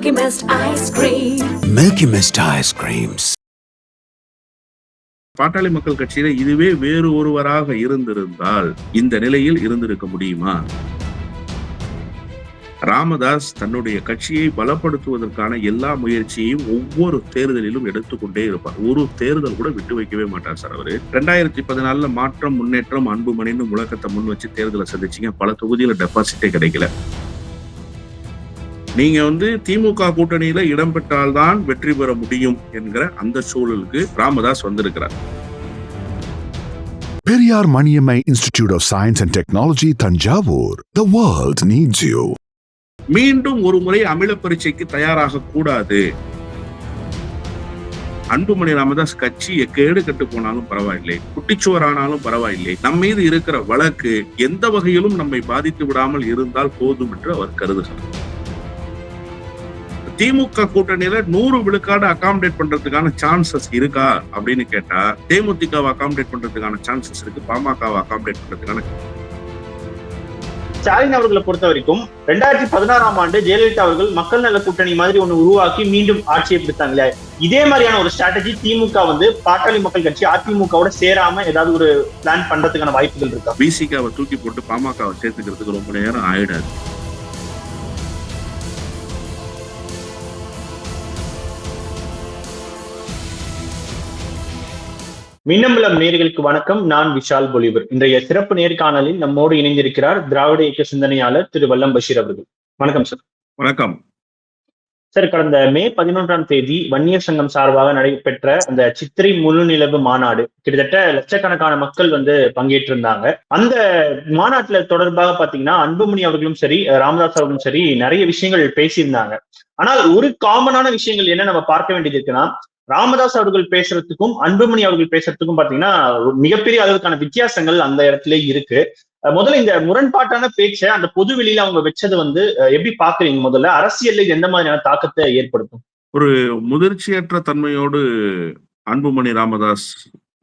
Milky Mist ice cream. Milky Mist ice creams. பாட்டாளி மக்கள் கட்சியில இதுவே வேறு ஒருவராக இருந்திருந்தால் இந்த நிலையில் இருந்திருக்க முடியுமா? ராமதாஸ் தன்னுடைய கட்சியை பலப்படுத்துவதற்கான எல்லா முயற்சியையும் ஒவ்வொரு தேர்தலிலும் எடுத்துக்கொண்டே இருப்பார். ஒரு தேர்தல் கூட விட்டு வைக்கவே மாட்டார் சார் அவரு. ரெண்டாயிரத்தி பதினாலுல மாற்றம் முன்னேற்றம் அன்புமணின்னு முழக்கத்தை முன் வச்சு தேர்தலை சந்திச்சீங்க. பல தொகுதியில டெபாசிட்டே கிடைக்கல. நீங்க வந்து திமுக கூட்டணியில இடம்பெற்றால்தான் வெற்றி பெற முடியும் என்கிற அந்த சூழலுக்கு ராமதாஸ் வந்திருக்கிறார். Periyar Maniammai Institute of Science and Technology, Tanjavur. The world needs you. மீண்டும் ஒரு முறை அமில பரீட்சைக்கு தயாராக கூடாது. அன்புமணி ராமதாஸ் கட்சி எக்கேடு கட்டு போனாலும் பரவாயில்லை. குட்டிச்சுவர் ஆனாலும் பரவாயில்லை. நம் மீது இருக்கிற வழக்கு எந்த வகையிலும் நம்மை பாதித்து விடாமல் இருந்தால் போதும் என்று அவர் கருதுகிறார். திமுக கூட்டணியில நூறு விழுக்காடு அகாமடேட் பண்றதுக்கான சான்சஸ் இருக்கா அப்படின்னு கேட்டா தேமுதிகவை அகாமடேட் பண்றதுக்கான சான்சஸ் இருக்கு பாமகவை அகாமடேட் பண்றதுக்கான ஸ்டாலின் அவர்களை பொறுத்த வரைக்கும் ரெண்டாயிரத்தி பதினாறாம் ஆண்டு ஜெயலலிதா அவர்கள் மக்கள் நல கூட்டணி மாதிரி ஒண்ணு உருவாக்கி மீண்டும் ஆட்சியை பிடித்தாங்களே இதே மாதிரியான ஒரு ஸ்ட்ராட்டஜி திமுக வந்து பாட்டாளி மக்கள் கட்சி அதிமுகவோட சேராம ஏதாவது ஒரு பிளான் பண்றதுக்கான வாய்ப்புகள் இருக்கா? பிசிகாவை தூக்கி போட்டு பாமகவை சேர்த்துக்கிறதுக்கு ரொம்ப நேரம் ஆயிடாது. மின்னம்பலம் நேர்களுக்கு வணக்கம். நான் விஷால் பொலிவர். இன்றைய சிறப்பு நேர்காணலில் நம்மோடு இணைந்திருக்கிறார் திராவிட இயக்க சிந்தனையாளர் திரு வல்லம் பஷீர் அவர்கள். வணக்கம் சார். வணக்கம். சார் கடந்த மே பதினொன்றாம் தேதி வன்னியர் சங்கம் சார்பாக நடைபெற்ற அந்த சித்திரை முழு நிலவு மாநாடு கிட்டத்தட்ட லட்சக்கணக்கான மக்கள் வந்து பங்கேற்றிருந்தாங்க. அந்த மாநாட்டுல தொடர்பாக பாத்தீங்கன்னா அன்புமணி அவர்களும் சரி ராமதாஸ் அவர்களும் சரி நிறைய விஷயங்கள் பேசியிருந்தாங்க. ஆனால் ஒரு காமனான விஷயங்கள் என்ன நம்ம பார்க்க வேண்டியது இருக்குன்னா ராமதாஸ் அவர்கள் பேசுறதுக்கும் அன்புமணி அவர்கள் பேசுறதுக்கும் பாத்தீங்கன்னா மிகப்பெரிய அளவுக்கான வித்தியாசங்கள் அந்த இடத்துல இருக்கு. முதல்ல இந்த முரண்பாட்டான பேச்சை அந்த பொது வெளியில அவங்க வச்சது வந்து எப்படி பாக்குறீங்க முதல்ல? அரசியல்ல எந்த மாதிரியான தாக்கத்தை ஏற்படுத்தும்? ஒரு முதிர்ச்சியற்ற தன்மையோடு அன்புமணி ராமதாஸ்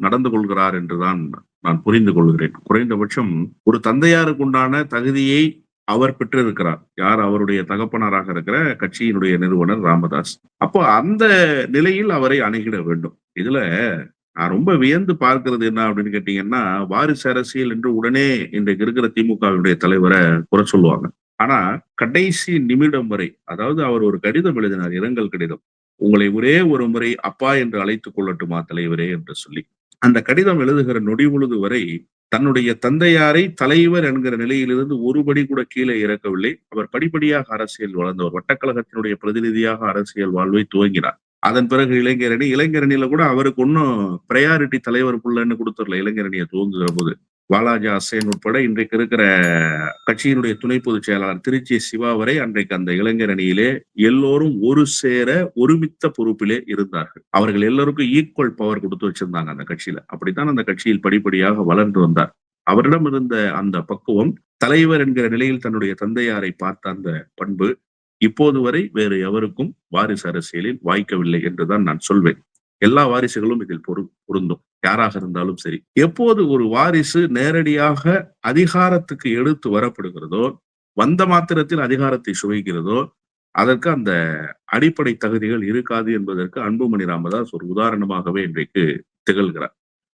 நடந்து கொள்கிறார் என்றுதான் நான் புரிந்து கொள்கிறேன். குறைந்தபட்சம் ஒரு தந்தையாருக்கு உண்டான தகுதியை அவர் பெற்றிருக்கிறார். யார் அவருடைய தகப்பனாராக இருக்கிற கட்சியினுடைய நிறுவனர் ராமதாஸ். அப்போ அந்த நிலையில் அவரை அணுகிட வேண்டும். இதுல நான் ரொம்ப வியந்து பார்க்கிறது என்ன அப்படின்னு கேட்டீங்கன்னா வாரிசு அரசியல் என்று உடனே இன்றைக்கு இருக்கிற திமுகவினுடைய தலைவரை குறை சொல்லுவாங்க. ஆனா கடைசி நிமிடம் வரை அதாவது அவர் ஒரு கடிதம் எழுதினார் இரங்கல் கடிதம். உங்களை ஒரே ஒரு முறை அப்பா என்று அழைத்துக் கொள்ளட்டுமா தலைவரே? என்று சொல்லி. அந்த கடிதம் எழுதுகிற நொடி பொழுது வரை தன்னுடைய தந்தையாரை தலைவர் என்கிற நிலையிலிருந்து ஒருபடி கூட கீழே இறக்கவில்லை. அவர் படிப்படியாக அரசியல் வளர்ந்தவர். வட்டக்கழகத்தினுடைய பிரதிநிதியாக அரசியல் வாழ்வை துவங்கினார். அதன் பிறகு இளைஞரணி இளைஞரணியில கூட அவருக்கு ஒன்னும் பிரையாரிட்டி தலைவர் புள்ளன்னு கொடுத்துடல. இளைஞரணியை துவங்குகிற போது வாலாஜா அசேன் உட்பட இன்றைக்கு இருக்கிற கட்சியினுடைய துணை பொதுச் செயலாளர் திருச்சி சிவா வரை அன்றைக்கு அந்த இளைஞர் அணியிலே எல்லோரும் ஒரு சேர ஒருமித்த பொறுப்பிலே இருந்தார்கள். அவர்கள் எல்லோருக்கும் ஈக்குவல் பவர் கொடுத்து வச்சிருந்தாங்க அந்த கட்சியில. அப்படித்தான் அந்த கட்சியில் படிப்படியாக வளர்ந்து வந்தார். அவரிடம் இருந்த அந்த பக்குவம் தலைவர் என்கிற நிலையில் தன்னுடைய தந்தையாரை பார்த்த அந்த பண்பு இப்போது வரை வேறு எவருக்கும் வாரிசு அரசியலில் வாய்க்கவில்லை என்றுதான் நான் சொல்வேன். எல்லா வாரிசுகளும் இதில் பொரு பொருந்தும். யாராக இருந்தாலும் சரி. எப்போது ஒரு வாரிசு நேரடியாக அதிகாரத்துக்கு எடுத்து வரப்படுகிறதோ வந்த மாத்திரத்தில் அதிகாரத்தை சுவைக்கிறதோ அதற்கு அந்த அடிப்படை தகுதிகள் இருக்காது என்பதற்கு அன்புமணி ராமதாஸ் ஒரு உதாரணமாகவே இன்றைக்கு திகழ்கிறார்.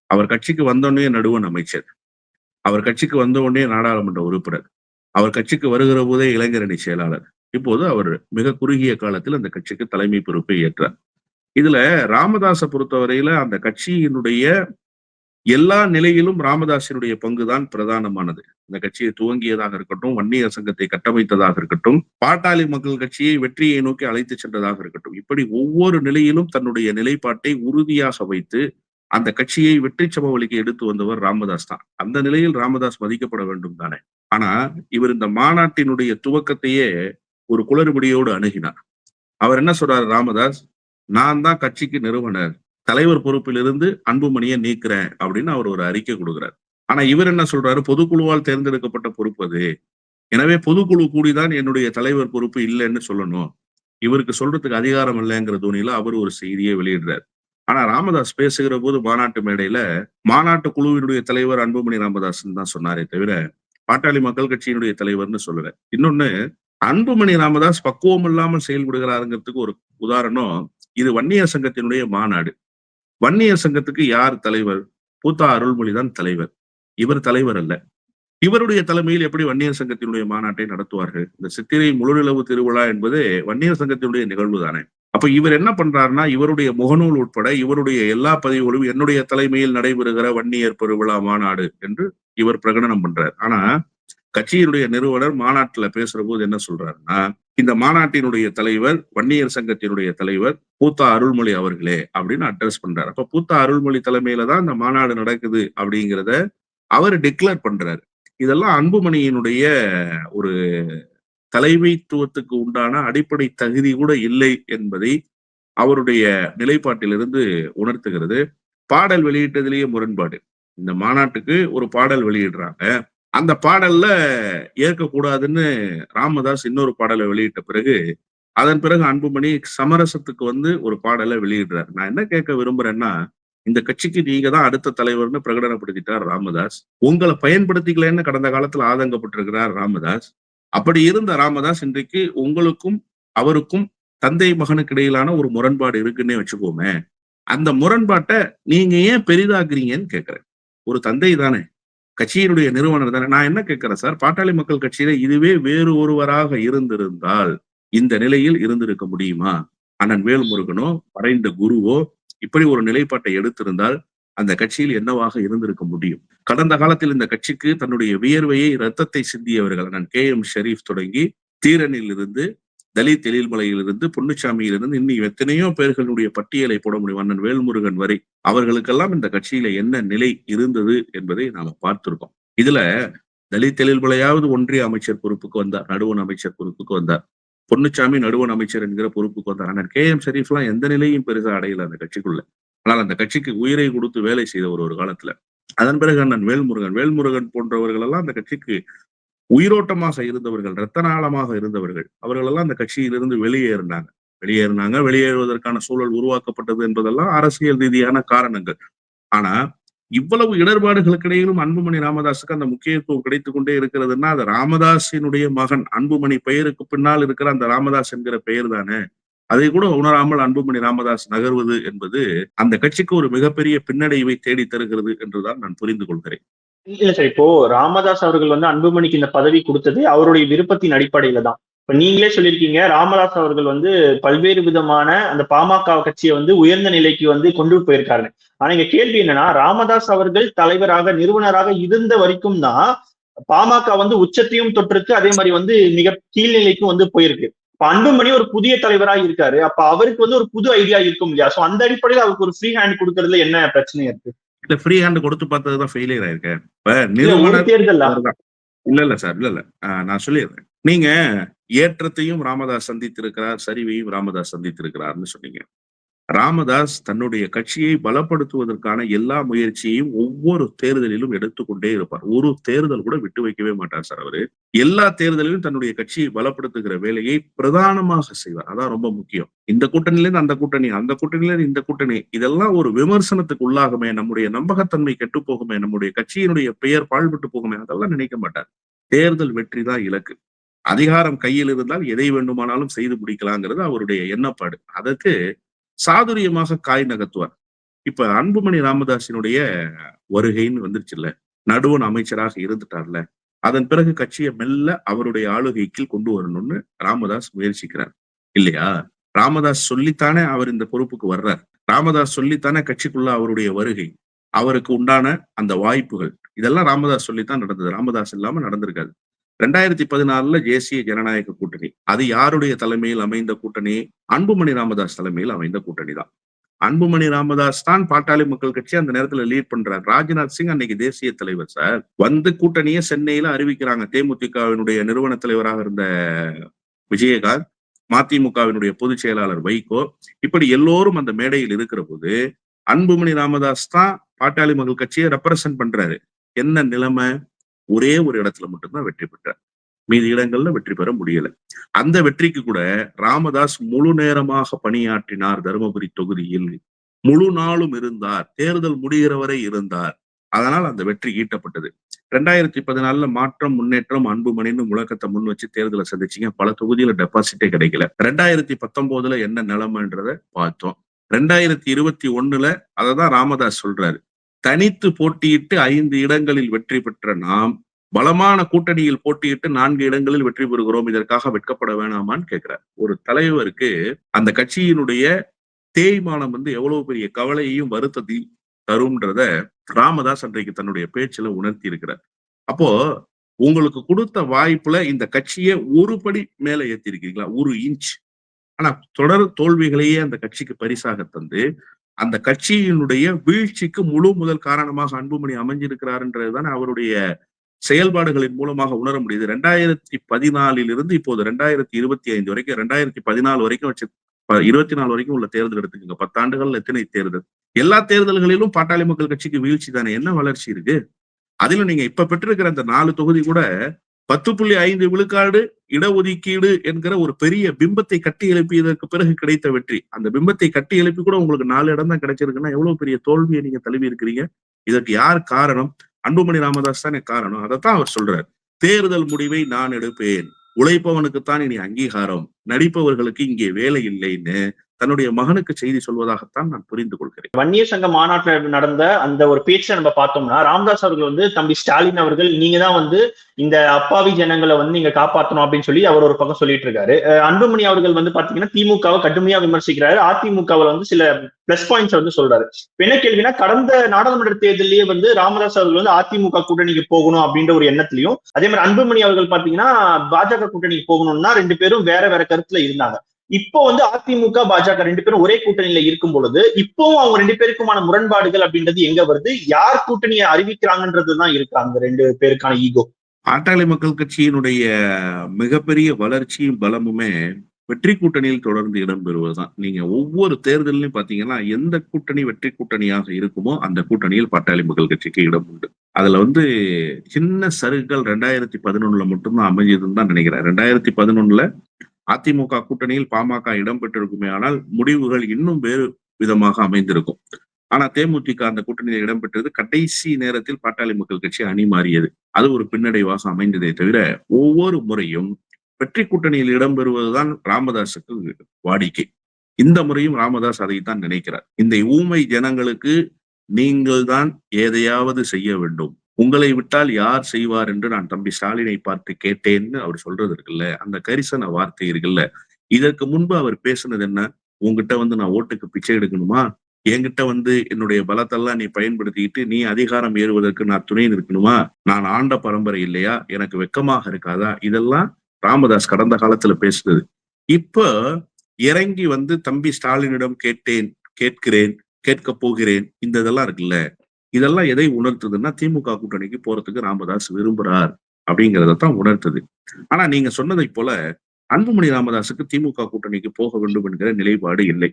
அவர் கட்சிக்கு வந்தோடனே நடுவன் அமைச்சர். அவர் கட்சிக்கு வந்த உடனே நாடாளுமன்ற உறுப்பினர். அவர் கட்சிக்கு வருகிற போதே இளைஞரணி செயலாளர். இப்போது அவர் மிக குறுகிய காலத்தில் அந்த கட்சிக்கு தலைமை பொறுப்பை ஏற்றார். இதுல ராமதாஸை பொறுத்தவரையில அந்த கட்சியினுடைய எல்லா நிலையிலும் ராமதாசினுடைய பங்குதான் பிரதானமானது. இந்த கட்சியை துவங்கியதாக இருக்கட்டும் வன்னியர் சங்கத்தை கட்டமைத்ததாக இருக்கட்டும் பாட்டாளி மக்கள் கட்சியை வெற்றியை நோக்கி அழைத்து சென்றதாக இருக்கட்டும் இப்படி ஒவ்வொரு நிலையிலும் தன்னுடைய நிலைப்பாட்டை உறுதியாக வைத்து அந்த கட்சியை வெற்றி சமவெளிக்கு எடுத்து வந்தவர் ராமதாஸ் தான். அந்த நிலையில் ராமதாஸ் மதிக்கப்பட வேண்டும் தானே. ஆனா இவர் இந்த மாநாட்டினுடைய துவக்கத்தையே ஒரு குளறுபடியோடு அணுகினார். அவர் என்ன சொல்றாரு ராமதாஸ்? நான் தான் கட்சிக்கு நிறுவனர். தலைவர் பொறுப்பிலிருந்து அன்புமணியை நீக்கிறேன் அப்படின்னு அவர் ஒரு அறிக்கை கொடுக்குறார். ஆனா இவர் என்ன சொல்றாரு? பொதுக்குழுவால் தேர்ந்தெடுக்கப்பட்ட பொறுப்பு அது. எனவே பொதுக்குழு கூடிதான் என்னுடைய தலைவர் பொறுப்பு இல்லைன்னு சொல்லணும். இவருக்கு சொல்றதுக்கு அதிகாரம் இல்லைங்கிற துணியில அவர் ஒரு செய்தியை வெளியிடுறார். ஆனா ராமதாஸ் பேசுகிற போது மாநாட்டு மேடையில மாநாட்டு குழுவினுடைய தலைவர் அன்புமணி ராமதாஸ் தான் சொன்னாரே தவிர பாட்டாளி மக்கள் கட்சியினுடைய தலைவர்னு சொல்லல. இன்னொன்னு அன்புமணி ராமதாஸ் பக்குவம் இல்லாமல் செயல்படுகிறாருங்கிறதுக்கு ஒரு உதாரணம் இது வன்னியர் சங்கத்தினுடைய மாநாடு. வன்னியர் சங்கத்துக்கு யார் தலைவர்? பூத்தா அருள்மொழி தான் தலைவர். இவர் தலைவர் அல்ல. இவருடைய தலைமையில் எப்படி வன்னியர் சங்கத்தினுடைய மாநாட்டை நடத்துவார்கள்? இந்த சித்திரை முழுநிலவு திருவிழா என்பது வன்னியர் சங்கத்தினுடைய நிகழ்வு தானே. அப்ப இவர் என்ன பண்றாருன்னா இவருடைய முகநூல் உட்பட இவருடைய எல்லா பதிவுகளும் என்னுடைய தலைமையில் நடைபெறுகிற வன்னியர் பெருவிழா மாநாடு என்று இவர் பிரகடனம் பண்றார். ஆனா கட்சியினுடைய நிறுவனர் மாநாட்டுல பேசுற போது என்ன சொல்றாருன்னா இந்த மாநாட்டினுடைய தலைவர் வன்னியர் சங்கத்தினுடைய தலைவர் பூத்தா அருள்மொழி அவர்களே அப்படின்னு அட்ரஸ் பண்றாரு. அப்ப பூத்தா அருள்மொழி தலைமையில தான் இந்த மாநாடு நடக்குது அப்படிங்கிறத அவர் டிக்ளேர் பண்றாரு. இதெல்லாம் அன்புமணியினுடைய ஒரு தலைமைத்துவத்துக்கு உண்டான அடிப்படை தகுதி கூட இல்லை என்பதை அவருடைய நிலைப்பாட்டிலிருந்து உணர்த்துகிறது. பாடல் வெளியிட்டதிலேயே முரண்பாடு. இந்த மாநாட்டுக்கு ஒரு பாடல் வெளியிடுறாங்க. அந்த பாடல்ல ஏற்கக்கூடாதுன்னு ராமதாஸ் இன்னொரு பாடலை வெளியிட்ட பிறகு அதன் பிறகு அன்புமணி சமரசத்துக்கு வந்து ஒரு பாடலை வெளியிடுறாரு. நான் என்ன கேட்க விரும்புறேன்னா இந்த கட்சிக்கு நீங்க தான் அடுத்த தலைவர்னு பிரகடனப்படுத்திட்டார் ராமதாஸ். உங்களை பயன்படுத்திக்கலன்னு கடந்த காலத்துல ஆதங்கப்பட்டிருக்கிறார் ராமதாஸ். அப்படி இருந்த ராமதாஸ் இன்றைக்கு உங்களுக்கும் அவருக்கும் தந்தை மகனுக்கு இடையிலான ஒரு முரண்பாடு இருக்குன்னே வச்சுக்கோமே. அந்த முரண்பாட்டை நீங்க ஏன் பெரிதாக்குறீங்கன்னு கேக்குறேன் ஒரு தந்தை தானே. கட்சியினுடைய நிறுவனர் தானே? நான் என்ன கேட்கிறேன் சார்? பாட்டாளி மக்கள் கட்சியில இதுவே வேறு ஒருவராக இருந்திருந்தால் இந்த நிலையில் இருந்திருக்க முடியுமா? அண்ணன் வேல்முருகனோ மறைந்த குருவோ இப்படி ஒரு நிலைப்பாட்டை எடுத்திருந்தால் அந்த கட்சியில் என்னவாக இருந்திருக்க முடியும்? கடந்த காலத்தில் இந்த கட்சிக்கு தன்னுடைய வியர்வையை ரத்தத்தை சிந்தியவர்கள் அண்ணன் கே எம் ஷெரீப் தொடங்கி தீரனில் இருந்து தலித் எழில்மலையிலிருந்து பொன்னுச்சாமியிலிருந்து இன்னும் எத்தனையோ பேர்களுடைய பட்டியலை போட முடியும் அண்ணன் வேல்முருகன் வரை. அவர்களுக்கெல்லாம் இந்த கட்சியில என்ன நிலை இருந்தது என்பதை நாம பார்த்திருக்கோம். இதுல தலித் எழில்மலையாவது ஒன்றிய அமைச்சர் பொறுப்புக்கு வந்தார் நடுவண் அமைச்சர் பொறுப்புக்கு வந்தார். பொன்னுச்சாமி நடுவன் அமைச்சர் என்கிற பொறுப்புக்கு வந்தார். அண்ணன் கே எம் ஷரீஃப்லாம் எந்த நிலையும் பெருசா அடையல அந்த கட்சிக்குள்ள. ஆனால் அந்த கட்சிக்கு உயிரை கொடுத்து வேலை செய்தவர் ஒரு காலத்துல. அதன் பிறகு அண்ணன் வேல்முருகன் வேல்முருகன் போன்றவர்கள் எல்லாம் அந்த கட்சிக்கு உயிரோட்டமாக இருந்தவர்கள் ரத்த நாளமாக இருந்தவர்கள் அவர்கள் எல்லாம் அந்த கட்சியிலிருந்து வெளியேறினாங்க. வெளியேறினாங்க. வெளியேறுவதற்கான சூழல் உருவாக்கப்பட்டது என்பதெல்லாம் அரசியல் ரீதியான காரணங்கள். ஆனா இவ்வளவு இடர்பாடுகளுக்கு இடையிலும் அன்புமணி ராமதாஸுக்கு அந்த முக்கியத்துவம் கிடைத்து கொண்டே இருக்கிறதுன்னா அது ராமதாசினுடைய மகன் அன்புமணி பெயருக்கு பின்னால் இருக்கிற அந்த ராமதாஸ் என்கிற பெயர் தானே? அதை கூட உணராமல் அன்புமணி ராமதாஸ் நகர்வது என்பது அந்த கட்சிக்கு ஒரு மிகப்பெரிய பின்னடைவை தேடி தருகிறது என்றுதான் நான் புரிந்து கொள்கிறேன். இல்ல சார் இப்போ ராமதாஸ் அவர்கள் வந்து அன்புமணிக்கு இந்த பதவி கொடுத்தது அவருடைய விருப்பத்தின் அடிப்படையில தான். இப்ப நீங்களே சொல்லியிருக்கீங்க ராமதாஸ் அவர்கள் வந்து பல்வேறு விதமான அந்த பாமக கட்சியை வந்து உயர்ந்த நிலைக்கு வந்து கொண்டு போயிருக்காரு. ஆனா இங்க கேள்வி என்னன்னா ராமதாஸ் அவர்கள் தலைவராக நிறுவனராக இருந்த வரைக்கும் தான் பாமக வந்து உச்சத்தையும் தொற்றுக்கு அதே மாதிரி வந்து மிக கீழ்நிலைக்கும் வந்து போயிருக்கு. இப்ப அன்புமணி ஒரு புதிய தலைவரா இருக்காரு அப்ப அவருக்கு வந்து ஒரு புது ஐடியா இருக்கும் இல்லையா? சோ அந்த அடிப்படையில் அவருக்கு ஒரு ஃப்ரீ ஹேண்ட் கொடுக்கறதுல என்ன பிரச்சனை இருக்கு? இல்ல ஃப்ரீ ஹேண்ட் கொடுத்து பார்த்ததுதான் ஃபெயிலியர் ஆயிருக்கேன் இப்ப அவர்தான். இல்ல இல்ல சார் இல்ல இல்ல. நான் சொல்லிடுறேன். நீங்க ஏற்றத்தையும் ராமதாஸ் சந்தித்திருக்கிறார் சரிவையும் ராமதாஸ் சந்தித்திருக்கிறார்னு சொன்னீங்க. ராமதாஸ் தன்னுடைய கட்சியை பலப்படுத்துவதற்கான எல்லா முயற்சியையும் ஒவ்வொரு தேர்தலிலும் எடுத்துக்கொண்டே இருப்பார். ஒரு தேர்தல் கூட விட்டு வைக்கவே மாட்டார் சார் அவரு. எல்லா தேர்தலிலும் தன்னுடைய கட்சியை பலப்படுத்துகிற வேலையை பிரதானமாக செய்வார். அதான் ரொம்ப முக்கியம். இந்த கூட்டணியிலேருந்து அந்த கூட்டணி அந்த கூட்டணியில இருந்து இந்த கூட்டணி. இதெல்லாம் ஒரு விமர்சனத்துக்கு உள்ளாகுமே நம்முடைய நம்பகத்தன்மை கெட்டு போகுமே நம்முடைய கட்சியினுடைய பெயர் பாழ்பட்டு போகுமே அதெல்லாம் நினைக்க மாட்டார். தேர்தல் வெற்றி தான் இலக்கு. அதிகாரம் கையில் இருந்தால் எதை வேண்டுமானாலும் செய்து முடிக்கலாங்கிறது அவருடைய எண்ணப்பாடு. அதற்கு சாதுரியமாக காய் நகர்த்துவார். இப்ப அன்புமணி ராமதாசினுடைய வருகைன்னு வந்துருச்சுல்ல. நடுவன் அமைச்சராக இருந்துட்டார்ல. அதன் பிறகு கட்சியை மெல்ல அவருடைய ஆளுகைக்கு கொண்டு வரணும்னு ராமதாஸ் முயற்சிக்கிறார். இல்லையா? ராமதாஸ் சொல்லித்தானே அவர் இந்த பொறுப்புக்கு வர்றார். ராமதாஸ் சொல்லித்தானே கட்சிக்குள்ள அவருடைய வருகை அவருக்கு உண்டான அந்த வாய்ப்புகள். இதெல்லாம் ராமதாஸ் சொல்லித்தான் நடந்தது. ராமதாஸ் இல்லாம நடந்திருக்காது. ரெண்டாயிரத்தி பதினாலுல தேசிய ஜனநாயக அது யாருடைய தலைமையில் அமைந்த கூட்டணி? அன்புமணி ராமதாஸ் தலைமையில் அமைந்த கூட்டணி தான். அன்புமணி ராமதாஸ் தான் பாட்டாளி மக்கள் கட்சி அந்த நேரத்துல லீட் பண்றார். ராஜ்நாத் சிங் அன்னைக்கு தேசிய தலைவர் சார் வந்து கூட்டணியை சென்னையில அறிவிக்கிறாங்க. தேமுதிகவினுடைய நிறுவன தலைவராக இருந்த விஜயகாந்த் மதிமுகவினுடைய பொதுச் செயலாளர் வைகோ. இப்படி எல்லோரும் அந்த மேடையில் இருக்கிற போது அன்புமணி ராமதாஸ் தான் பாட்டாளி மக்கள் கட்சியை ரெப்ரசன்ட் பண்றாரு. என்ன நிலைமை? ஒரே ஒரு இடத்துல மட்டும்தான் வெற்றி பெற்றார். மீதி இடங்கள்ல வெற்றி பெற முடியல. அந்த வெற்றிக்கு கூட ராமதாஸ் முழு நேரமாக பணியாற்றினார் தருமபுரி தொகுதியில். முழு நாளும் இருந்தார். தேர்தல் முடிகிற வரை இருந்தார். அதனால் அந்த வெற்றி ஈட்டப்பட்டது. ரெண்டாயிரத்தி பதினாலுல மாற்றம் முன்னேற்றம் அன்புமணின்னு முழக்கத்தை முன் வச்சு தேர்தலை சந்திச்சீங்க. பல தொகுதியில டெபாசிட்டே கிடைக்கல. ரெண்டாயிரத்தி பத்தொன்பதுல என்ன நிலைமைன்றத பார்த்தோம். ரெண்டாயிரத்தி இருபத்தி ஒண்ணுல அததான் ராமதாஸ் சொல்றாரு. தனித்து போட்டியிட்டு ஐந்து இடங்களில் வெற்றி பெற்ற நாம் பலமான கூட்டணியில் போட்டியிட்டு நான்கு இடங்களில் வெற்றி பெறுகிறோம் இதற்காக வெட்கப்பட வேணாமான்னு கேட்கிறார் ஒரு தலைவருக்கு அந்த கட்சியினுடைய தேய்மானம் வந்து எவ்வளவு பெரிய கவலையையும் வருத்தத்தையும் தரும்ன்றத ராமதாஸ் அன்றைக்கு தன்னுடைய பேச்சுல உணர்த்தி இருக்கிறார் அப்போ உங்களுக்கு கொடுத்த வாய்ப்புல இந்த கட்சியை ஒரு படி மேல ஏத்திருக்கீங்களா? ஒரு இன்ச். ஆனா தொடர் தோல்விகளையே அந்த கட்சிக்கு பரிசாக தந்து அந்த கட்சியினுடைய வீழ்ச்சிக்கு முழு முதல் காரணமாக அன்புமணி அமைஞ்சிருக்கிறாருன்றதுதான் அவருடைய செயல்பாடுகளின் மூலமாக உணர முடியுது. ரெண்டாயிரத்தி பதினாலில் இருந்து இப்போது ரெண்டாயிரத்தி இருபத்தி ஐந்து வரைக்கும் ரெண்டாயிரத்தி பதினாலு வரைக்கும் வச்சு இருபத்தி நாலு வரைக்கும் உள்ள தேர்தல் எடுத்துக்கோங்க. பத்தாண்டுகள் எத்தனை தேர்தல்? எல்லா தேர்தல்களிலும் பாட்டாளி மக்கள் கட்சிக்கு வீழ்ச்சி தானே? என்ன வளர்ச்சி இருக்கு? அதிலும் நீங்க இப்ப பெற்றிருக்கிற அந்த நாலு தொகுதி கூட பத்து புள்ளி ஐந்து விழுக்காடு இடஒதுக்கீடு என்கிற ஒரு பெரிய பிம்பத்தை கட்டி எழுப்பியதற்கு பிறகு கிடைத்த வெற்றி. அந்த பிம்பத்தை கட்டி எழுப்பி கூட உங்களுக்கு நாலு இடம் தான் கிடைச்சிருக்குன்னா எவ்வளவு பெரிய தோல்வியை நீங்க தழுவி இருக்கிறீங்க? இதற்கு யார் காரணம்? அன்புமணி ராமதாஸ் தானே காரணம்? அதைத்தான் அவர் சொல்றார். தேர்தல் முடிவை நான் எடுப்பேன். உழைப்பவனுக்குத்தான் இனி அங்கீகாரம். நடிப்பவர்களுக்கு இங்கே வேலை இல்லைன்னு தன்னுடைய மகனுக்கு செய்தி சொல்வதாகத்தான் நான் புரிந்து கொள்கிறேன். வன்னியர் சங்க மாநாட்டில் நடந்த அந்த ஒரு பேச்சை நம்ம பார்த்தோம்னா ராமதாஸ் அவர்கள் வந்து தம்பி ஸ்டாலின் அவர்கள் நீங்க தான் வந்து இந்த அப்பாவி ஜனங்களை வந்து நீங்க காப்பாற்றணும் அப்படின்னு சொல்லி அவர் ஒரு பக்கம் சொல்லிட்டு இருக்காரு. அஹ் அன்புமணி அவர்கள் வந்து பாத்தீங்கன்னா திமுகவை கடுமையா விமர்சிக்கிறாரு. அதிமுகவில் வந்து சில பிளஸ் பாயிண்ட்ஸ் வந்து சொல்றாரு. என்ன கேள்வினா கடந்த நாடாளுமன்ற தேர்தலிலேயே வந்து ராமதாஸ் அவர்கள் வந்து அதிமுக கூட்டணிக்கு போகணும் அப்படின்ற ஒரு எண்ணத்திலையும் அதே மாதிரி அன்புமணி அவர்கள் பாத்தீங்கன்னா பாஜக கூட்டணிக்கு போகணும்னா ரெண்டு பேரும் வேற வேற கருத்துல இருந்தாங்க. இப்போ வந்து அதிமுக பாஜக ரெண்டு பேரும் ஒரே கூட்டணியில இருக்கும் பொழுது இப்போவும் அவங்க ரெண்டு பேருக்குமான முரண்பாடுகள் அப்படின்றது எங்க வருது? யார் கூட்டணியை அறிவிக்கிறாங்கன்றதுதான் இருக்கு அந்த ரெண்டு பேருக்கான ஈகோ பாட்டாளி மக்கள் கட்சியினுடைய மிகப்பெரிய வளர்ச்சியும் பலமுமே வெற்றி கூட்டணியில் தொடர்ந்து இடம்பெறுவதுதான். நீங்க ஒவ்வொரு தேர்தலையும் பாத்தீங்கன்னா எந்த கூட்டணி வெற்றி கூட்டணியாக இருக்குமோ அந்த கூட்டணியில் பாட்டாளி மக்கள் கட்சிக்கு இடம் உண்டு. அதுல வந்து சின்ன சருகுகள் ரெண்டாயிரத்தி பதினொன்னுல மட்டும்தான் அமைஞ்சதுன்னு தான் நினைக்கிறேன். ரெண்டாயிரத்தி பதினொன்னுல அதிமுக கூட்டணியில் பாமக இடம்பெற்றிருக்குமே ஆனால் முடிவுகள் இன்னும் வேறு விதமாக அமைந்திருக்கும். ஆனா தேமுதிக அந்த கூட்டணியில் இடம்பெற்றது கடைசி நேரத்தில் பாட்டாளி மக்கள் கட்சி அணி மாறியது. அது ஒரு பின்னடைவாக அமைந்ததை தவிர ஒவ்வொரு முறையும் வெற்றி கூட்டணியில் இடம்பெறுவதுதான் ராமதாஸுக்கு வாடிக்கை. இந்த முறையும் ராமதாஸ் அதைத்தான் நினைக்கிறார். இந்த ஊமை ஜனங்களுக்கு நீங்கள் தான் எதையாவது செய்ய வேண்டும். உங்களை விட்டால் யார் செய்வார் என்று நான் தம்பி ஸ்டாலினை பார்த்து கேட்டேன்னு அவர் சொல்றது இருக்குல்ல அந்த கரிசன வார்த்தை இருக்குல்ல இதற்கு முன்பு அவர் பேசுனது என்ன? உங்ககிட்ட வந்து நான் ஓட்டுக்கு பிச்சை எடுக்கணுமா? என்கிட்ட வந்து என்னுடைய பலத்தெல்லாம் நீ பயன்படுத்திக்கிட்டு நீ அதிகாரம் ஏறுவதற்கு நான் துணை நிற்கணுமா? நான் ஆண்ட பரம்பரை இல்லையா? எனக்கு வெக்கமாக இருக்காதா? இதெல்லாம் ராமதாஸ் கடந்த காலத்துல பேசுனது. இப்போ இறங்கி வந்து தம்பி ஸ்டாலினிடம் கேட்டேன் கேட்கிறேன் கேட்க போகிறேன் இந்த இதெல்லாம் இருக்குல்ல இதெல்லாம் எதை உணர்த்துதுன்னா திமுக கூட்டணிக்கு போறதுக்கு ராமதாஸ் விரும்புறார் அப்படிங்கிறத தான் உணர்த்துது. ஆனா நீங்க சொன்னதை போல அன்புமணி ராமதாஸுக்கு திமுக கூட்டணிக்கு போக வேண்டும் என்கிற நிலைப்பாடு இல்லை.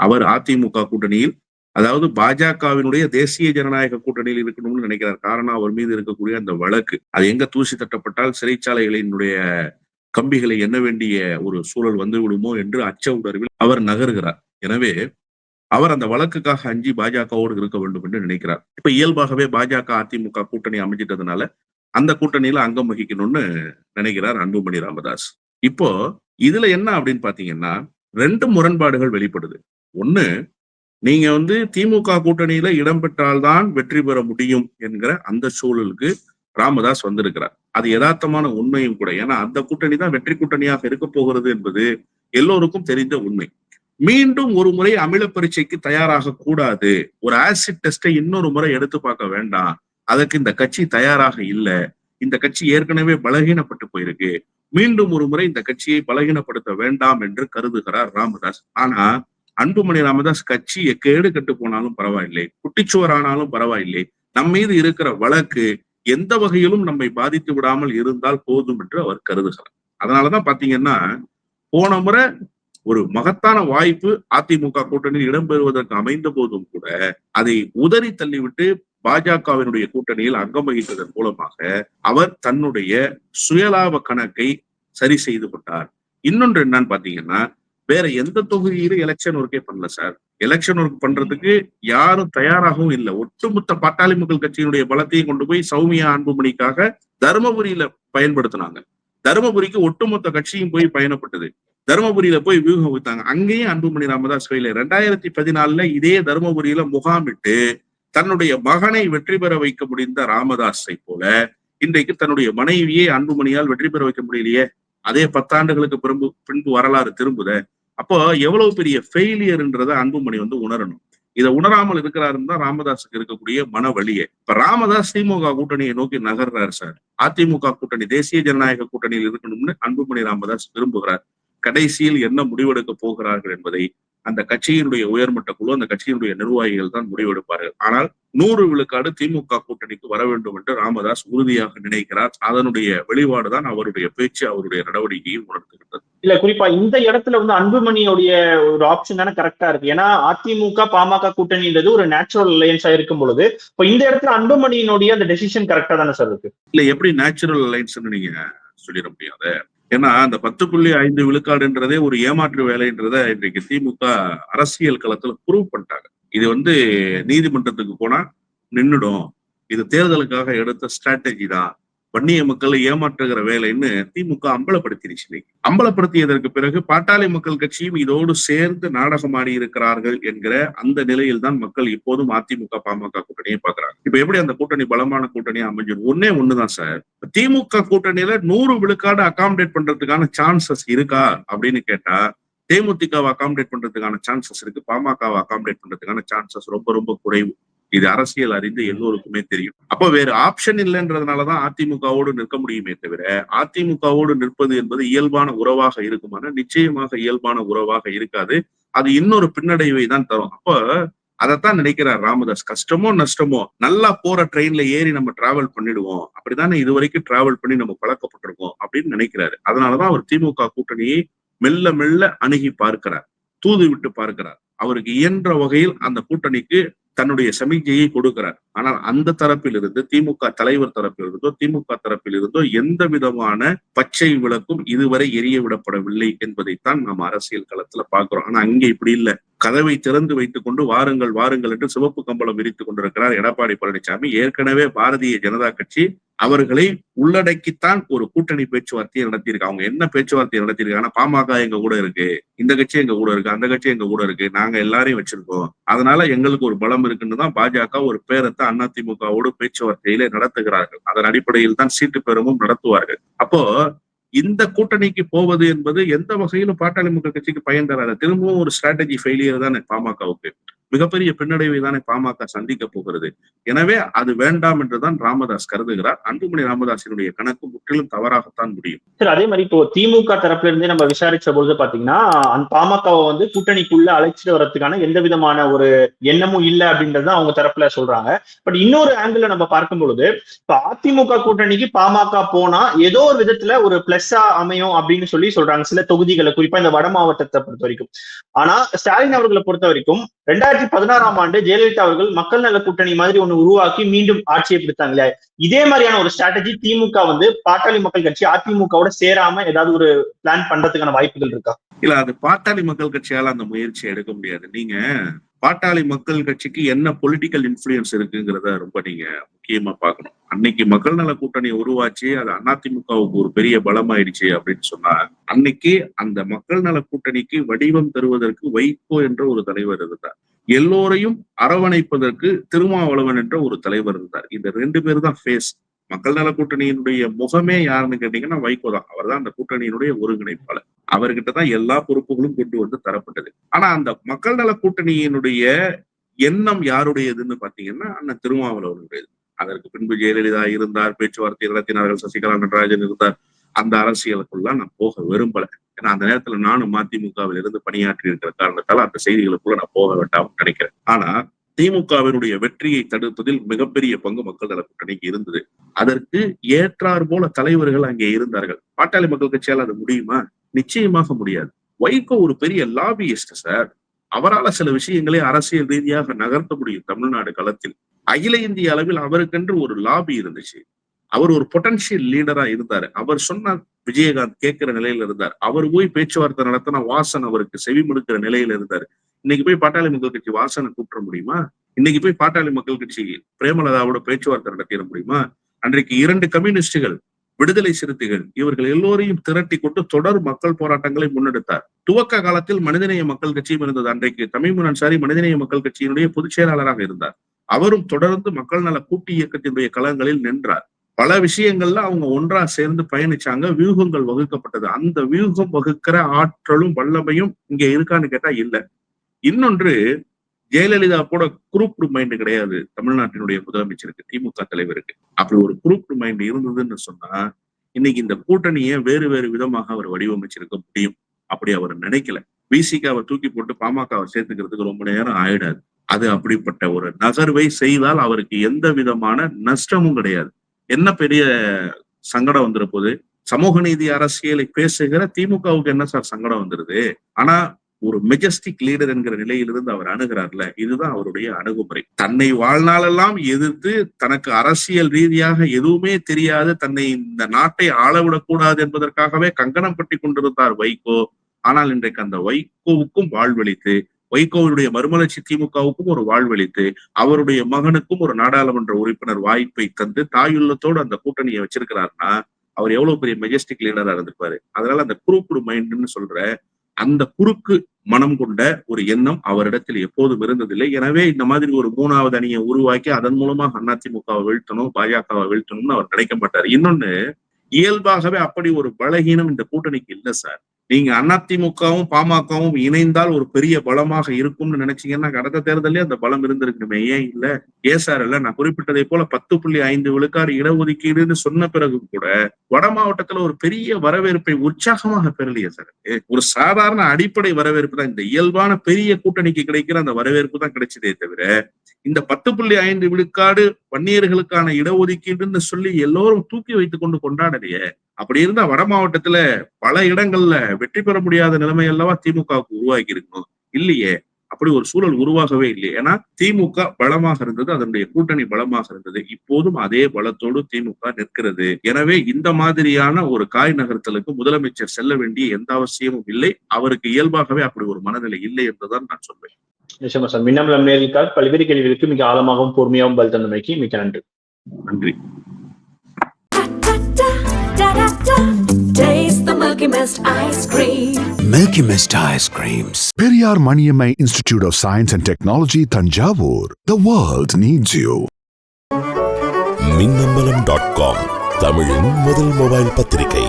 அவர் அதிமுக கூட்டணியில் அதாவது பாஜகவினுடைய தேசிய ஜனநாயக கூட்டணியில் இருக்கணும்னு நினைக்கிறார். காரணம் அவர் மீது இருக்கக்கூடிய அந்த வழக்கு. அது எங்க தூசி தட்டப்பட்டால் சிறைச்சாலைகளினுடைய கம்பிகளை எண்ண வேண்டிய ஒரு சூழல் வந்து விடுமோ என்று அச்ச உணர்வில் அவர் நகர்கிறார். எனவே அவர் அந்த வழக்குக்காக அஞ்சி பாஜகவோடு இருக்க வேண்டும் என்று நினைக்கிறார். இப்ப இயல்பாகவே பாஜக அதிமுக கூட்டணி அமைஞ்சிட்டதுனால அந்த கூட்டணியில அங்கம் வகிக்கணும்னு நினைக்கிறார் அன்புமணி ராமதாஸ். இப்போ இதுல என்ன அப்படின்னு பாத்தீங்கன்னா ரெண்டு முரண்பாடுகள் வெளிப்படுது. ஒண்ணு நீங்க வந்து திமுக கூட்டணியில இடம்பெற்றால்தான் வெற்றி பெற முடியும் என்கிற அந்த சூழலுக்கு ராமதாஸ் வந்திருக்கிறார். அது யதார்த்தமான உண்மையும் கூட. ஏன்னா அந்த கூட்டணி தான் வெற்றி கூட்டணியாக இருக்க போகிறது என்பது எல்லோருக்கும் தெரிந்த உண்மை. மீண்டும் ஒரு முறை அமில பரீட்சைக்கு தயாராக கூடாது. ஒரு ஆசிட் டெஸ்டை இன்னொரு முறை எடுத்து பார்க்க வேண்டாம். அதற்கு இந்த கட்சி தயாராக இல்லை. இந்த கட்சி ஏற்கனவே பலகீனப்பட்டு போயிருக்கு. மீண்டும் ஒரு முறை இந்த கட்சியை பலகீனப்படுத்த வேண்டாம் என்று கருதுகிறார் ராமதாஸ். ஆனா அன்புமணி ராமதாஸ் கட்சி எக்கேடு கட்டு போனாலும் பரவாயில்லை. குட்டிச்சுவரானாலும் பரவாயில்லை. நம் மீது இருக்கிற வழக்கு எந்த வகையிலும் நம்மை பாதித்து விடாமல் இருந்தால் போதும் என்று அவர் கருதுகிறார். அதனாலதான் பாத்தீங்கன்னா போன முறை ஒரு மகத்தான வாய்ப்பு அதிமுக கூட்டணியில் இடம்பெறுவதற்கு அமைந்த போதும் கூட அதை உதறி தள்ளிவிட்டு பாஜகவினுடைய கூட்டணியில் அங்கம் வகித்ததன் மூலமாக அவர் தன்னுடைய சுயலாப கணக்கை சரி செய்து கொண்டார். இன்னொன்று என்னன்னு பாத்தீங்கன்னா வேற எந்த தொகுதியிலும் எலெக்ஷன் ஒர்க்கே பண்ணல சார் எலெக்ஷன் ஒர்க் பண்றதுக்கு யாரும் தயாராகவும் இல்லை. ஒட்டுமொத்த பாட்டாளி மக்கள் கட்சியினுடைய பலத்தையும் கொண்டு போய் சௌமியா அன்புமணிக்காக தருமபுரியில பயன்படுத்தினாங்க. தருமபுரிக்கு ஒட்டுமொத்த கட்சியும் போய் பயணப்பட்டது. தருமபுரியில போய் வியூகம் வைத்தாங்க அங்கேயும் அன்புமணி ராமதாஸ் ஃபெயில ரெண்டாயிரத்தி பதினாலுல இதே தருமபுரியில முகாமிட்டு தன்னுடைய மகனை வெற்றி பெற வைக்க முடிந்த ராமதாஸை போல இன்றைக்கு தன்னுடைய மனைவியே அன்புமணியால் வெற்றி பெற வைக்க முடியலையே. அதே பத்தாண்டுகளுக்கு பிறகு பின்பு வரலாறு திரும்புத. அப்போ எவ்வளவு பெரிய ஃபெயிலியர்ன்றத அன்புமணி வந்து உணரணும். இதை உணராமல் இருக்கிறாருன்னு தான் ராமதாஸுக்கு இருக்கக்கூடிய மன வழியே இப்ப ராமதாஸ் திமுக கூட்டணியை நோக்கி நகர்றாரு சார். அதிமுக கூட்டணி தேசிய ஜனநாயக கூட்டணியில் இருக்கணும்னு அன்புமணி ராமதாஸ் விரும்புகிறார். கடைசியில் என்ன முடிவெடுக்க போகிறார்கள் என்பதை அந்த கட்சியினுடைய உயர்மட்ட குழு அந்த கட்சியினுடைய நிர்வாகிகள் தான் முடிவெடுப்பார்கள். ஆனால் நூறு விழுக்காடு திமுக கூட்டணிக்கு வர வேண்டும் என்று ராமதாஸ் உறுதியாக நினைக்கிறார். அதனுடைய வெளிப்பாடுதான் அவருடைய பேச்சு அவருடைய நடவடிக்கையும் உணர்த்துகின்றது இல்ல குறிப்பா இந்த இடத்துல வந்து அன்புமணியோடைய ஒரு ஆப்ஷன் தானே கரெக்டா இருக்கு. ஏன்னா அதிமுக பாமக கூட்டணின்றது ஒரு நேச்சுரல் அலையன்ஸா இருக்கும் பொழுது இப்போ இந்த இடத்துல அன்புமணியினுடைய அந்த டெசிஷன் கரெக்டா தானே சார் இருக்கு? இல்ல எப்படி நேச்சுரல் அலைன்ஸ்னு நீங்க சொல்லிட முடியாது. ஏன்னா அந்த பத்து புள்ளி ஐந்து விழுக்காடுன்றதே ஒரு ஏமாற்று வேலைன்றத இன்றைக்கு திமுக அரசியல் களத்துல ப்ரூவ் பண்ணிட்டாங்க. இது வந்து நீதிமன்றத்துக்கு போனா நின்னுடும். இது தேர்தலுக்காக எடுத்த ஸ்ட்ராட்டஜி தான். வன்னிய மக்களை ஏமாற்றுகிற வேலைன்னு திமுக அம்பலப்படுத்திருச்சு இன்னைக்கு. அம்பலப்படுத்தியதற்கு பிறகு பாட்டாளி மக்கள் கட்சியும் இதோடு சேர்ந்து நாடகமாடி இருக்கிறார்கள் என்கிற அந்த நிலையில் தான் மக்கள் இப்போதும் அதிமுக பாமக கூட்டணியை பாக்குறாங்க இப்ப எப்படி அந்த கூட்டணி பலமான கூட்டணியா அமைஞ்சிடும் ஒன்னே ஒண்ணுதான் சார். திமுக கூட்டணியில நூறு விழுக்காடு அகாமடேட் பண்றதுக்கான சான்சஸ் இருக்கா அப்படின்னு கேட்டா தேமுதிகவை அகாமடேட் பண்றதுக்கான சான்சஸ் இருக்கு பாமகவை அகாமடேட் பண்றதுக்கான சான்சஸ் ரொம்ப ரொம்ப குறைவு. இது அரசியல் அறிந்து எல்லோருக்குமே தெரியும். அப்ப வேறு ஆப்ஷன் இல்லைன்றதுனாலதான் அதிமுகவோடு நிற்க முடியுமே தவிர அதிமுகவோடு நிற்பது என்பது இயல்பான உறவாக இருக்குமான நிச்சயமாக இயல்பான உறவாக இருக்காது. அது இன்னொரு பின்னடைவை தான் தரும். அப்ப அதைத்தான் நினைக்கிறார் ராமதாஸ். கஷ்டமோ நஷ்டமோ நல்லா போற ட்ரெயின்ல ஏறி நம்ம டிராவல் பண்ணிடுவோம். அப்படித்தானே இது வரைக்கும் டிராவல் பண்ணி நம்ம பழக்கப்பட்டிருக்கோம் அப்படின்னு நினைக்கிறாரு. அதனாலதான் அவர் திமுக கூட்டணியை மெல்ல மெல்ல அணுகி பார்க்கிறார். தூது விட்டு பார்க்கிறார். அவருக்கு இயன்ற வகையில் அந்த கூட்டணிக்கு தன்னுடைய சமிக்ஞையை கொடுக்கிறார். ஆனால் அந்த தரப்பில் இருந்து திமுக தலைவர் தரப்பில் இருந்தோ திமுக தரப்பில் இருந்தோ எந்த விதமான பச்சை விளக்கும் இதுவரை எரிய விடப்படவில்லை என்பதைத்தான் நாம் அரசியல் களத்துல பாக்குறோம் ஆனா அங்கே இப்படி இல்லை. கதவை திறந்து வைத்துக் கொண்டு வாருங்கள் வாருங்கள் என்று சிவப்பு கம்பளம் விரித்துக் கொண்டிருக்கிறார் எடப்பாடி பழனிசாமி. ஏற்கனவே பாரதிய ஜனதா கட்சி அவர்களை உள்ளடக்கித்தான் ஒரு கூட்டணி பேச்சுவார்த்தையை நடத்தியிருக்கு. அவங்க என்ன பேச்சுவார்த்தை நடத்தியிருக்காங்கன்னா பாமக எங்க கூட இருக்கு இந்த கட்சி எங்க கூட இருக்கு அந்த கட்சி எங்க கூட இருக்கு நாங்க எல்லாரையும் வச்சிருக்கோம். அதனால எங்களுக்கு ஒரு பலம் இருக்குன்னு தான் பாஜக ஒரு பேரத்தை அதிமுகவோடு பேச்சுவார்த்தையிலே நடத்துகிறார்கள். அதன் அடிப்படையில் தான் சீட்டு பெறவும் நடத்துவார்கள். அப்போ இந்த கூட்டணிக்கு போவது என்பது எந்த வகையிலும் பாட்டாளி மக்கள் கட்சிக்கு பயன் தராது. திரும்பவும் ஒரு ஸ்ட்ராட்டஜி ஃபெயிலியர் தான் பாமகவுக்கு. மிகப்பெரிய பின்னடைவை தானே பாமக சந்திக்க போகிறது. எனவே அது வேண்டாம் என்றுதான் ராமதாஸ் கருதுகிறார். அன்புமணி ராமதாசினுடைய கணக்கு முற்றிலும் தவறாகத்தான் முடியும். சார் அதே மாதிரி இப்போ திமுக தரப்புல இருந்தே நம்ம விசாரிச்ச பொழுது பாத்தீங்கன்னா அந்த பாமகவை வந்து கூட்டணிக்குள்ள அழைச்சிட்டு வரதுக்கான எந்த விதமான ஒரு எண்ணமும் இல்லை அப்படின்றது அவங்க தரப்புல சொல்றாங்க. பட் இன்னொரு ஆங்கிள் நம்ம பார்க்கும் பொழுது இப்ப அதிமுக கூட்டணிக்கு பாமக போனா ஏதோ ஒரு விதத்துல ஒரு பிளஸ்ஸா அமையும் அப்படின்னு சொல்லி சொல்றாங்க சில தொகுதிகளை குறிப்பா இந்த வட மாவட்டத்தை பொறுத்த வரைக்கும். ஆனா ஸ்டாலின் அவர்களை பொறுத்த வரைக்கும் ரெண்டாயிரத்தி பதினாறாம் ஆண்டு ஜெயலலிதா அவர்கள் மக்கள் நல கூட்டணி மாதிரி ஒண்ணு உருவாக்கி மீண்டும் ஆட்சியை பிடித்தாங்களே. இதே மாதிரியான ஒரு ஸ்ட்ராட்டஜி திமுக வந்து பாட்டாளி மக்கள் கட்சி அதிமுகவோட சேராம ஏதாவது ஒரு பிளான் பண்றதுக்கான வாய்ப்புகள் இருக்கா? இல்ல அது பாட்டாளி மக்கள் கட்சியால அந்த முயற்சியை எடுக்க முடியாது. நீங்க பாட்டாளி மக்கள் கட்சிக்கு என்ன பொலிட்டிக்கல் இன்ஃபுளுயன்ஸ் இருக்குங்கிறத ரொம்ப நீங்க முக்கியமா பார்க்கணும். அன்னைக்கு மக்கள் நல கூட்டணி உருவாச்சு அது அதிமுகவுக்கு ஒரு பெரிய பலமாயிடுச்சு அப்படின்னு சொன்னா அன்னைக்கு அந்த மக்கள் நல கூட்டணிக்கு வடிவம் தருவதற்கு வைகோ என்ற ஒரு தலைவர் இருந்தார். எல்லோரையும் அரவணைப்பதற்கு திருமாவளவன் என்ற ஒரு தலைவர் இருந்தார். இந்த ரெண்டு பேர் தான் ஃபேஸ் மக்கள் நல கூட்டணியினுடைய முகமே யாருன்னு கேட்டீங்கன்னா வைகோ தான். அவர் தான் அந்த கூட்டணியினுடைய ஒருங்கிணைப்பாளர். அவர்கிட்ட தான் எல்லா பொறுப்புகளும் கொண்டு வந்து தரப்பட்டது. ஆனா அந்த மக்கள் நல கூட்டணியினுடைய எண்ணம் யாருடையதுன்னு பாத்தீங்கன்னா அண்ணன் திருமாவளவனுடையது. அதற்கு பின்பு ஜெயலலிதா இருந்தார் பேச்சுவார்த்தை நடத்தினார்கள் சசிகலா நடராஜன் இருந்தார். அந்த அரசியலுக்குள்ள நான் போக விரும்பல. ஏன்னா அந்த நேரத்துல நானும் மதிமுகவில் இருந்து பணியாற்றி இருக்கிற காரணத்தால் அந்த செய்திகளுக்குள்ள நான் போக வேண்டாம் நினைக்கிறேன். ஆனா திமுகவினுடைய வெற்றியை தடுப்பதில் மிகப்பெரிய பங்கு மக்கள் நல கூட்டணிக்கு இருந்தது. அதற்கு ஏற்றார் போல தலைவர்கள் அங்கே இருந்தார்கள். பாட்டாளி மக்கள் கட்சியால் அது முடியுமா? நிச்சயமாக முடியாது. வைகோ ஒரு பெரிய லாபியிஸ்ட் சார். அவரால் சில விஷயங்களை அரசியல் ரீதியாக நகர்த்த முடியும் தமிழ்நாடு களத்தில். அகில இந்திய அளவில் அவருக்கென்று ஒரு லாபி இருந்துச்சு. அவர் ஒரு பொட்டன்ஷியல் லீடரா இருந்தாரு. அவர் சொன்ன விஜயகாந்த் கேட்கிற நிலையில இருந்தார். அவர் போய் பேச்சுவார்த்தை நடத்தின வாசன் அவருக்கு செவி முடுக்கிற நிலையில இருந்தார். இன்னைக்கு போய் பாட்டாளி மக்கள் கட்சி வாசனை கூப்பிட முடியுமா? இன்னைக்கு போய் பாட்டாளி மக்கள் கட்சி பிரேமலதாவோட பேச்சுவார்த்தை நடத்திட முடியுமா? அன்றைக்கு இரண்டு கம்யூனிஸ்டுகள் விடுதலை சிறுத்தைகள் இவர்கள் எல்லோரையும் திரட்டி கொண்டு தொடர் மக்கள் போராட்டங்களை முன்னெடுத்தார். துவக்க காலத்தில் மனிதநேய மக்கள் கட்சியும் இருந்தது. அன்றைக்கு தமிழ் அன்சாரி மனிதநேய மக்கள் கட்சியினுடைய பொதுச் செயலாளராக இருந்தார். அவரும் தொடர்ந்து மக்கள் நல கூட்டு இயக்கத்தினுடைய களங்களில் நின்றார். பல விஷயங்கள்ல அவங்க ஒன்றா சேர்ந்து பயணிச்சாங்க. வியூகங்கள் வகுக்கப்பட்டது. அந்த வியூகம் வகுக்கிற ஆற்றலும் வல்லமையும் இங்க இருக்கான்னு கேட்டா இல்ல. இன்னொன்று ஜெயலலிதா கூட குரூப்டு மைண்ட் கிடையாது. தமிழ்நாட்டினுடைய முதலமைச்சருக்கு திமுக தலைவருக்கு. அப்படி ஒரு குரூப்டு மைண்ட் இருந்ததுன்னு சொன்னா இன்னைக்கு இந்த கூட்டணியை வேறு வேறு விதமாக அவர் வடிவமைச்சிருக்க முடியும். அப்படி அவர் நினைக்கல. விசிகாவை தூக்கி போட்டு பாமகவை சேர்த்துக்கிறதுக்கு ரொம்ப நேரம் ஆயிடாது. அது அப்படிப்பட்ட ஒரு நகர்வை செய்தால் அவருக்கு எந்த விதமான நஷ்டமும் கிடையாது. என்ன பெரிய சங்கடம் வந்துற சமூக நீதி அரசியலை பேசுகிற திமுகவுக்கு என்ன சார் சங்கடம் வந்துருது? ஆனா ஒரு மெஜஸ்டிக் லீடர் என்கிற நிலையிலிருந்து அவர் அணுகிறார்ல இதுதான் அவருடைய அணுகுமுறை. தன்னை வாழ்நாளெல்லாம் எதிர்த்து தனக்கு அரசியல் ரீதியாக எதுவுமே தெரியாது தன்னை இந்த நாட்டை ஆளவிடக்கூடாது என்பதற்காகவே கங்கணம் கட்டி கொண்டிருந்தார் வைகோ. ஆனால் இன்றைக்கு அந்த வைகோவுக்கும் வாழ்வளித்து வைகோவுடைய மறுமலர்ச்சி திமுகவுக்கும் ஒரு வாழ்வளித்து அவருடைய மகனுக்கும் ஒரு நாடாளுமன்ற உறுப்பினர் வாய்ப்பை தந்து தாயுள்ளத்தோடு அந்த கூட்டணியை வச்சிருக்கிறாருன்னா அவர் எவ்வளவு பெரிய மெஜஸ்டிக் லீடரா இருந்திருப்பாரு. அதனால அந்த குறுக்குடு மைண்ட்னு சொல்ற அந்த குறுக்கு மனம் கொண்ட ஒரு எண்ணம் அவரிடத்தில் எப்போதும் இருந்ததில்லை. எனவே இந்த மாதிரி ஒரு மூணாவது அணியை உருவாக்கி அதன் மூலமா அதிமுகவை வீழ்த்தணும் பாஜகவை வீழ்த்தணும்னு அவர் நினைக்க மாட்டார். இன்னொன்னு இயல்பாகவே அப்படி ஒரு பலகீனம் இந்த கூட்டணிக்கு இல்ல சார். நீங்க அதிமுகவும் பாமகவும் இணைந்தால் ஒரு பெரிய பலமாக இருக்கும்னு நினைச்சீங்கன்னா கடந்த தேர்தலே அந்த பலம் இருந்திருக்குமே ஏன் இல்ல? ஏசார் இல்ல நான் குறிப்பிட்டதை போல பத்து புள்ளி ஐந்து விழுக்காடு இடஒதுக்கீடுன்னு சொன்ன பிறகு கூட வட மாவட்டத்துல ஒரு பெரிய வரவேற்பை உற்சாகமாக பெறலையே சார். ஒரு சாதாரண அடிப்படை வரவேற்பு தான். இந்த இயல்பான பெரிய கூட்டணிக்கு கிடைக்கிற அந்த வரவேற்பு தான் கிடைச்சதே தவிர இந்த பத்து புள்ளி ஐந்து விழுக்காடு வன்னியர்களுக்கான இடஒதுக்கீடுன்னு சொல்லி எல்லோரும் தூக்கி வைத்துக் கொண்டு கொண்டாடலையே. அப்படி இருந்தா வட மாவட்டத்துல பல இடங்கள்ல வெற்றி பெற முடியாத நிலைமை அல்லவா திமுகவுக்கு உருவாக்கி இருக்கணும். இல்லையே? அப்படி ஒரு சூழல் உருவாகவே இல்லை ஏன்னா திமுக பலமாக இருந்தது அதனுடைய கூட்டணி பலமாக இருந்தது. இப்போதும் அதே பலத்தோடு திமுக நிற்கிறது. எனவே இந்த மாதிரியான ஒரு காய் நகர்த்தலுக்கு முதலமைச்சர் செல்ல வேண்டிய எந்த அவசியமும் இல்லை. அவருக்கு இயல்பாகவே அப்படி ஒரு மனநிலை இல்லை என்றுதான் நான் சொல்வேன். நிச்சயமா சார். மின்னம்பலம் நேர்களுக்காக பல்வேறு கேள்விகளுக்கு மிக ஆழமாகவும் பொறுமையாகவும் பதில் தந்தமைக்கு மிக்க நன்றி. நன்றி. Ice cream. Milky Mist ice creams. Periyar Maniammai Institute of Science and Technology, Tanjavur. The world needs you. Minnambalam dot com தமிழின் முதல் மொபைல் பத்திரிகை